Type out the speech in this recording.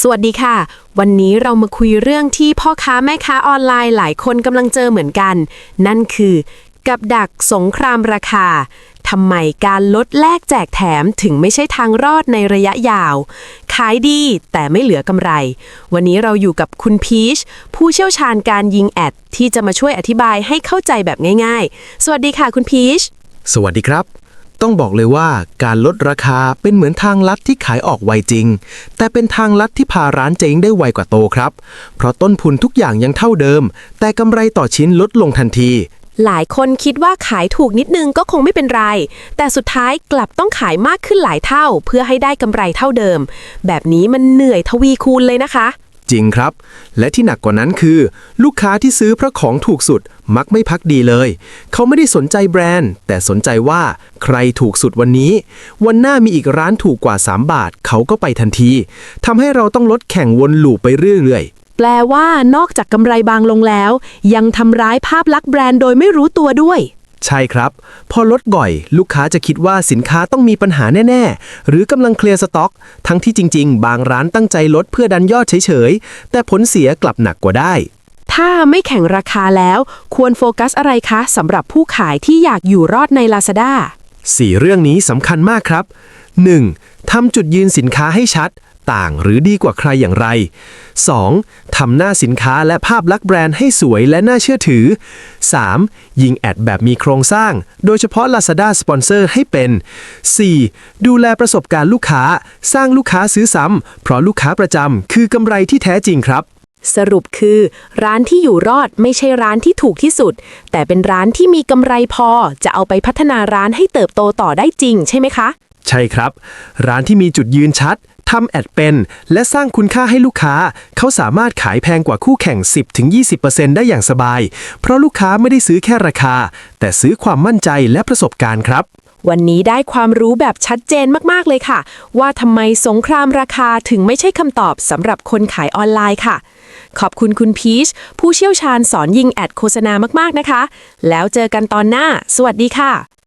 สวัสดีค่ะ วันนี้เรามาคุยเรื่องที่พ่อค้าแม่ค้าออนไลน์หลายคนกำลังเจอเหมือนกัน นั่นคือ กับดักสงครามราคาทำไมการลดแลกแจกแถมถึงไม่ใช่ทางรอดในระยะยาว ขายดีแต่ไม่เหลือกำไร วันนี้เราอยู่กับคุณพีชผู้เชี่ยวชาญการยิงแอด ที่จะมาช่วยอธิบายให้เข้าใจแบบง่าย ๆ สวัสดีค่ะคุณพีชสวัสดีครับ ต้องบอกเลยว่าการลดราคาเป็นเหมือนทางลัดที่ขายออกไวจริง แต่เป็นทางลัดที่พาร้านเจ๊งได้ไวกว่าโตครับ เพราะต้นทุนทุกอย่างยังเท่าเดิม แต่กำไรต่อชิ้นลดลงทันที หลายคนคิดว่าขายถูกนิดนึงก็คงไม่เป็นไร แต่สุดท้ายกลับต้องขายมากขึ้นหลายเท่า เพื่อให้ได้กำไรเท่าเดิม แบบนี้มันเหนื่อยทวีคูณเลยนะคะ จริงครับ และที่หนักกว่านั้นคือ ลูกค้าที่ซื้อเพราะของถูกสุดมักไม่พักดีเลย เขาไม่ได้สนใจแบรนด์ แต่สนใจว่าใครถูกสุดวันนี้ วันหน้ามีอีกร้านถูกกว่า 3 บาท เขาก็ไปทันทีทำให้เราต้องลดแข่งวนลูปไปเรื่อยๆแปลว่านอกจากกำไรบางลงแล้ว ยังทำร้ายภาพลักษณ์แบรนด์โดยไม่รู้ตัวด้วย ใช่ครับ พอลดบ่อย ลูกค้าจะคิดว่าสินค้าต้องมีปัญหาแน่ ๆ หรือกำลังเคลียร์สต็อก ทั้งที่จริง ๆ บางร้านตั้งใจลดเพื่อดันยอดเฉย ๆ แต่ผลเสียกลับหนักกว่าได้ ถ้าไม่แข่งราคาแล้ว ควรโฟกัสอะไรคะสำหรับผู้ขายที่อยากอยู่รอดใน Lazada 4เรื่องนี้สำคัญมากครับ 1. ทำจุดยืนสินค้าให้ชัด ต่างหรือดีกว่าใครอย่างไร 2. ทำหน้าสินค้าและภาพลักษณ์แบรนด์ให้สวยและน่าเชื่อถือ 3. ยิงแอดแบบมีโครงสร้าง โดยเฉพาะ Lazada สปอนเซอร์ให้เป็น 4. ดูแลประสบการณ์ลูกค้า สร้างลูกค้าซื้อซ้ำเพราะลูกค้าประจำคือกำไรที่แท้จริงครับสรุปคือ ร้านที่อยู่รอดไม่ใช่ร้านที่ถูกที่สุด แต่เป็นร้านที่มีกำไรพอจะเอาไปพัฒนาร้านให้เติบโตต่อได้จริงใช่ไหมคะ ใช่ครับ ร้านที่มีจุดยืนชัดทำแอดเป็น และสร้างคุณค่าให้ลูกค้า เขาสามารถขายแพงกว่าคู่แข่ง 10-20%ได้อย่างสบาย เพราะลูกค้าไม่ได้ซื้อแค่ราคา แต่ซื้อความมั่นใจและประสบการณ์ครับวันนี้ได้ความรู้แบบชัดเจนมากๆเลยค่ะ ว่าทำไมสงครามราคาถึงไม่ใช่คำตอบสำหรับคนขายออนไลน์ค่ะ ขอบคุณคุณพีชผู้เชี่ยวชาญสอนยิงแอดโฆษณามากๆนะคะ แล้วเจอกันตอนหน้า สวัสดีค่ะ